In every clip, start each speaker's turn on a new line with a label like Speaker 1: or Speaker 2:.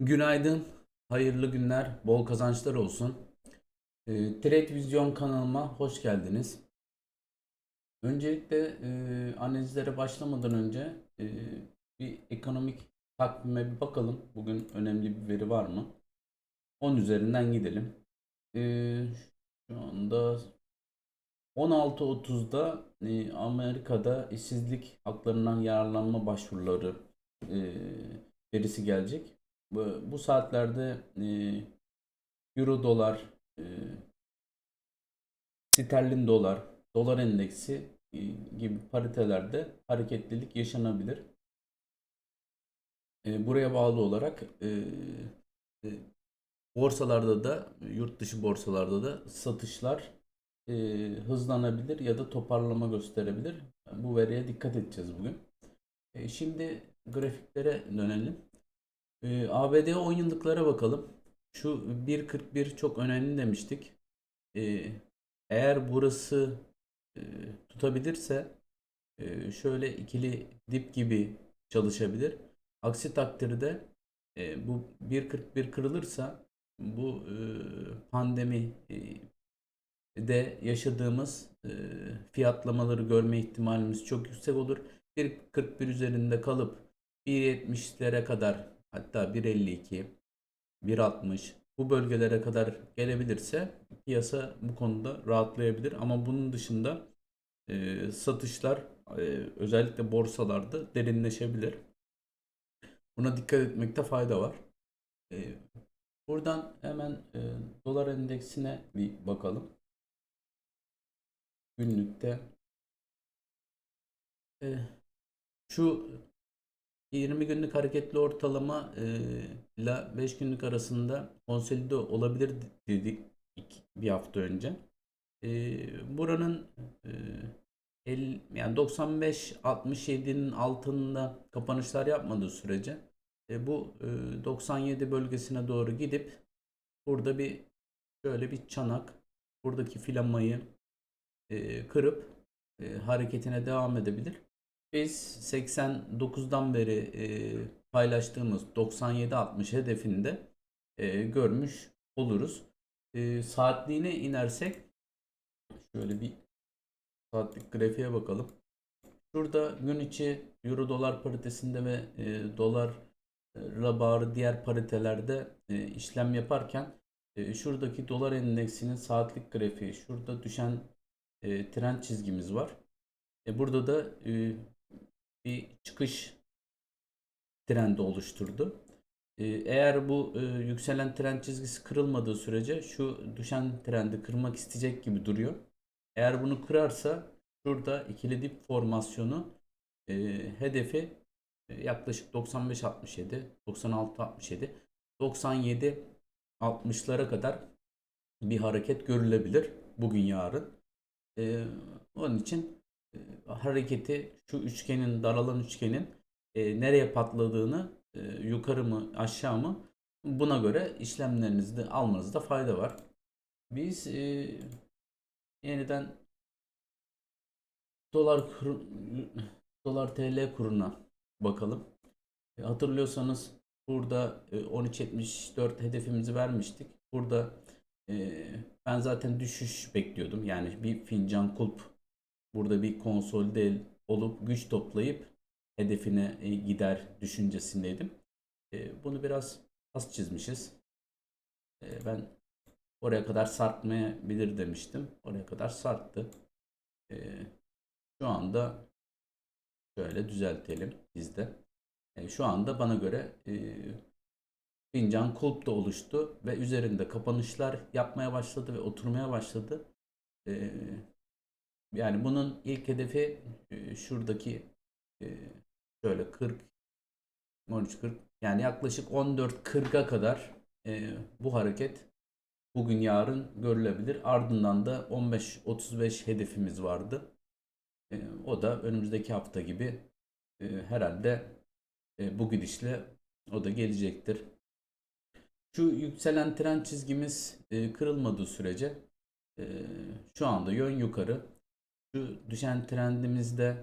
Speaker 1: Günaydın, hayırlı günler, bol kazançlar olsun. E, Trade Vizyon kanalıma hoş geldiniz. Öncelikle e, analizlere başlamadan önce e, bir ekonomik takvime bir bakalım. Bugün önemli bir veri var mı? 10 üzerinden gidelim. E, şu anda 16.30'da e, Amerika'da işsizlik haklarından yararlanma başvuruları e, verisi gelecek. Bu, bu saatlerde e, euro dolar, e, sterlin dolar, dolar endeksi e, gibi paritelerde hareketlilik yaşanabilir. E, buraya bağlı olarak e, e, borsalarda da yurt dışı borsalarda da satışlar e, hızlanabilir ya da toparlama gösterebilir. Bu veriye dikkat edeceğiz bugün. E, şimdi grafiklere dönelim. Ee, ABD 10 yıllıklara bakalım. Şu 1.41 çok önemli demiştik. Ee, eğer burası e, tutabilirse e, şöyle ikili dip gibi çalışabilir. Aksi takdirde e, bu 1.41 kırılırsa bu e, pandemi e, de yaşadığımız e, fiyatlamaları görme ihtimalimiz çok yüksek olur. 1.41 üzerinde kalıp 1.70'lere kadar hatta 1.52, 1.60 bu bölgelere kadar gelebilirse piyasa bu konuda rahatlayabilir. Ama bunun dışında e, satışlar e, özellikle borsalarda derinleşebilir. Buna dikkat etmekte fayda var. E, buradan hemen e, dolar endeksine bir bakalım. Günlükte e, şu 20 günlük hareketli ortalama e, ile 5 günlük arasında konsolide olabilir dedik bir hafta önce. E, buranın e, el, yani 95-67'nin altında kapanışlar yapmadığı sürece e, bu e, 97 bölgesine doğru gidip burada bir şöyle bir çanak buradaki filamayı e, kırıp e, hareketine devam edebilir. Biz 89'dan beri e, paylaştığımız 97-60 hedefinde e, görmüş oluruz. E, saatliğine inersek şöyle bir saatlik grafiğe bakalım. Şurada gün içi euro dolar paritesinde ve e, dolar bağlı diğer paritelerde e, işlem yaparken e, şuradaki dolar endeksinin saatlik grafiği şurada düşen e, trend çizgimiz var. E, burada da e, bir çıkış trendi oluşturdu. Ee, eğer bu e, yükselen trend çizgisi kırılmadığı sürece şu düşen trendi kırmak isteyecek gibi duruyor. Eğer bunu kırarsa şurada ikili dip formasyonu e, hedefi e, yaklaşık 95-67, 96-67, 97-60'lara kadar bir hareket görülebilir bugün yarın. Onun için e, hareketi şu üçgenin daralan üçgenin e, nereye patladığını e, yukarı mı aşağı mı buna göre işlemlerinizi de almanızda fayda var. Biz e, yeniden dolar kur, dolar TL kuruna bakalım. E, hatırlıyorsanız burada e, 13.74 hedefimizi vermiştik. Burada e, ben zaten düşüş bekliyordum. Yani bir fincan kulp burada bir konsolide olup güç toplayıp hedefine e, gider düşüncesindeydim. E, bunu biraz az çizmişiz. E, ben oraya kadar sarkmayabilir demiştim. Oraya kadar sarktı. Şu anda şöyle düzeltelim bizde. Şu anda bana göre fincan kulp da oluştu ve üzerinde kapanışlar yapmaya başladı ve oturmaya başladı. Yani bunun ilk hedefi e, şuradaki e, şöyle 40 13 40 yani yaklaşık 14 40'a kadar e, bu hareket bugün yarın görülebilir. Ardından da 15 35 hedefimiz vardı. O da önümüzdeki hafta gibi herhalde bu gidişle o da gelecektir. Şu yükselen trend çizgimiz kırılmadığı sürece şu anda yön yukarı şu düşen trendimizde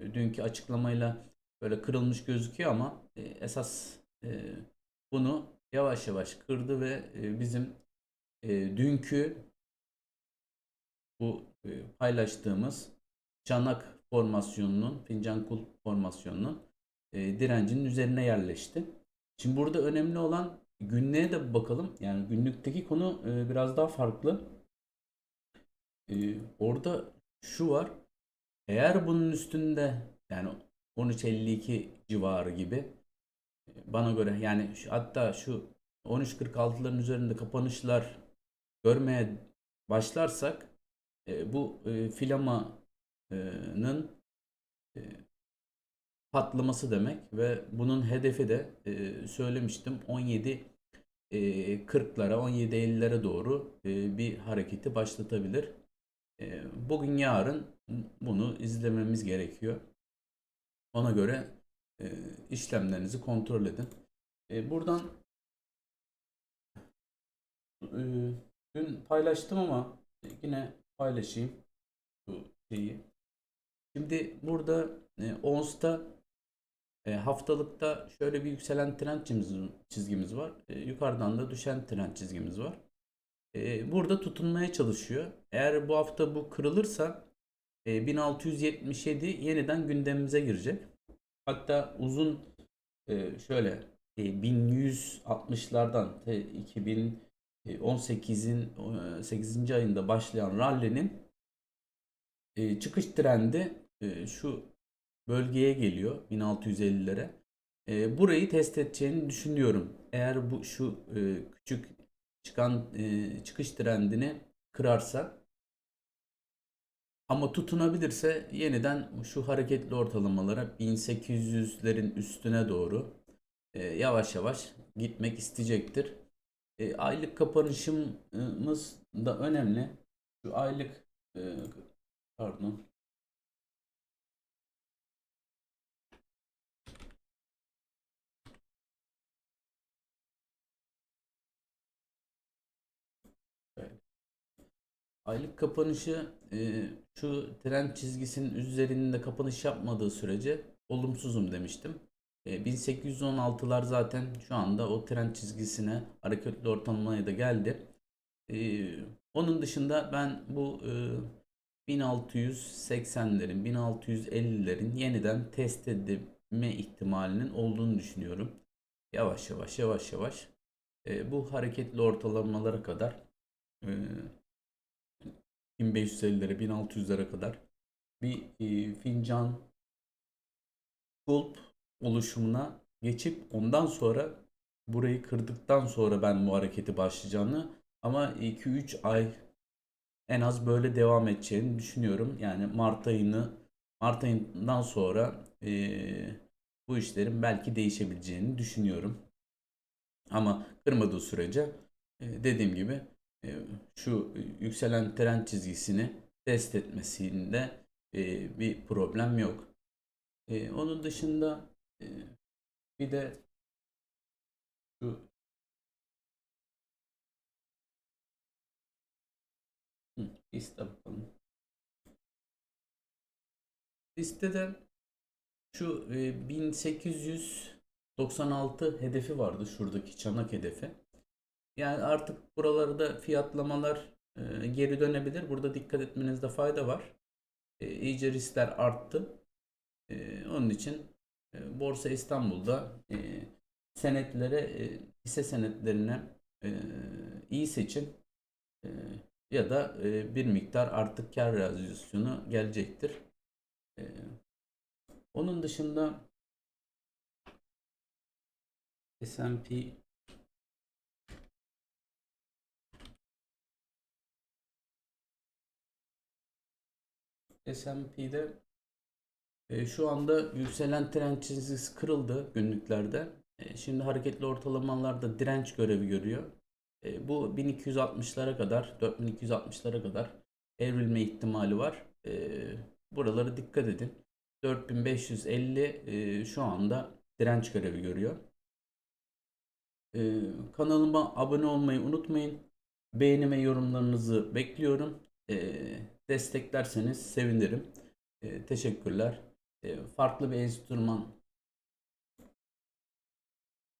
Speaker 1: e, dünkü açıklamayla böyle kırılmış gözüküyor ama e, esas e, bunu yavaş yavaş kırdı ve bizim dünkü bu paylaştığımız çanak formasyonunun, fincan kulp formasyonunun direncinin üzerine yerleşti. Şimdi burada önemli olan günlüğe de bakalım. Yani günlükteki konu biraz daha farklı. Orada şu var. Eğer bunun üstünde yani 13.52 civarı gibi bana göre yani şu, hatta şu 13.46'ların üzerinde kapanışlar görmeye başlarsak e, bu e, filamanın e, patlaması demek ve bunun hedefi de e, söylemiştim 17 e, 40'lara 17 50'lere doğru e, bir hareketi başlatabilir. E, bugün yarın bunu izlememiz gerekiyor. Ona göre e, işlemlerinizi kontrol edin. E, buradan e, dün paylaştım ama yine paylaşayım bu şeyi. Şimdi burada ONS'ta haftalıkta şöyle bir yükselen trend çizgimiz, var. Yukarıdan da düşen trend çizgimiz var. Burada tutunmaya çalışıyor. Eğer bu hafta bu kırılırsa e, 1677 yeniden gündemimize girecek. Hatta uzun şöyle e, 1160'lardan 2018'in 8. ayında başlayan rally'nin e, çıkış trendi şu bölgeye geliyor 1650'lere. E, burayı test edeceğini düşünüyorum. Eğer bu şu küçük çıkan e, çıkış trendini kırarsa ama tutunabilirse yeniden şu hareketli ortalamalara 1800'lerin üstüne doğru e, yavaş yavaş gitmek isteyecektir. E, aylık kapanışımız da önemli. Şu aylık e, pardon Aylık kapanışı e, şu trend çizgisinin üzerinde kapanış yapmadığı sürece olumsuzum demiştim. E, 1816'lar zaten şu anda o trend çizgisine hareketli ortalamaya da geldi. E, onun dışında ben bu e, 1680'lerin, 1650'lerin yeniden test edilme ihtimalinin olduğunu düşünüyorum. Yavaş yavaş yavaş yavaş e, bu hareketli ortalamalara kadar e, 1550'lere 1600'lere kadar bir e, fincan kulp oluşumuna geçip ondan sonra burayı kırdıktan sonra ben bu hareketi başlayacağını ama 2-3 ay en az böyle devam edeceğini düşünüyorum. Yani Mart ayını Mart ayından sonra e, bu işlerin belki değişebileceğini düşünüyorum. Ama kırmadığı sürece e, dediğim gibi şu yükselen trend çizgisini test etmesinde e, bir problem yok. E, onun dışında bir de şu liste bakalım. Listede şu 1896 hedefi vardı şuradaki çanak hedefi. Yani artık buralarda fiyatlamalar e, geri dönebilir. Burada dikkat etmenizde fayda var. E, iyice riskler arttı. E, onun için e, Borsa İstanbul'da senetlere, hisse senetlerine e, iyi seçin. Ya da bir miktar artık kar realizasyonu gelecektir. Onun dışında S&P S&P'de e, şu anda yükselen trend çizgisi kırıldı günlüklerde. E, şimdi hareketli ortalamalarda direnç görevi görüyor. E, bu 1260'lara kadar, 4260'lara kadar evrilme ihtimali var. E, buralara dikkat edin. 4550 e, şu anda direnç görevi görüyor. E, kanalıma abone olmayı unutmayın. Beğeni ve yorumlarınızı bekliyorum. E, desteklerseniz sevinirim. E, teşekkürler. E, farklı bir enstrüman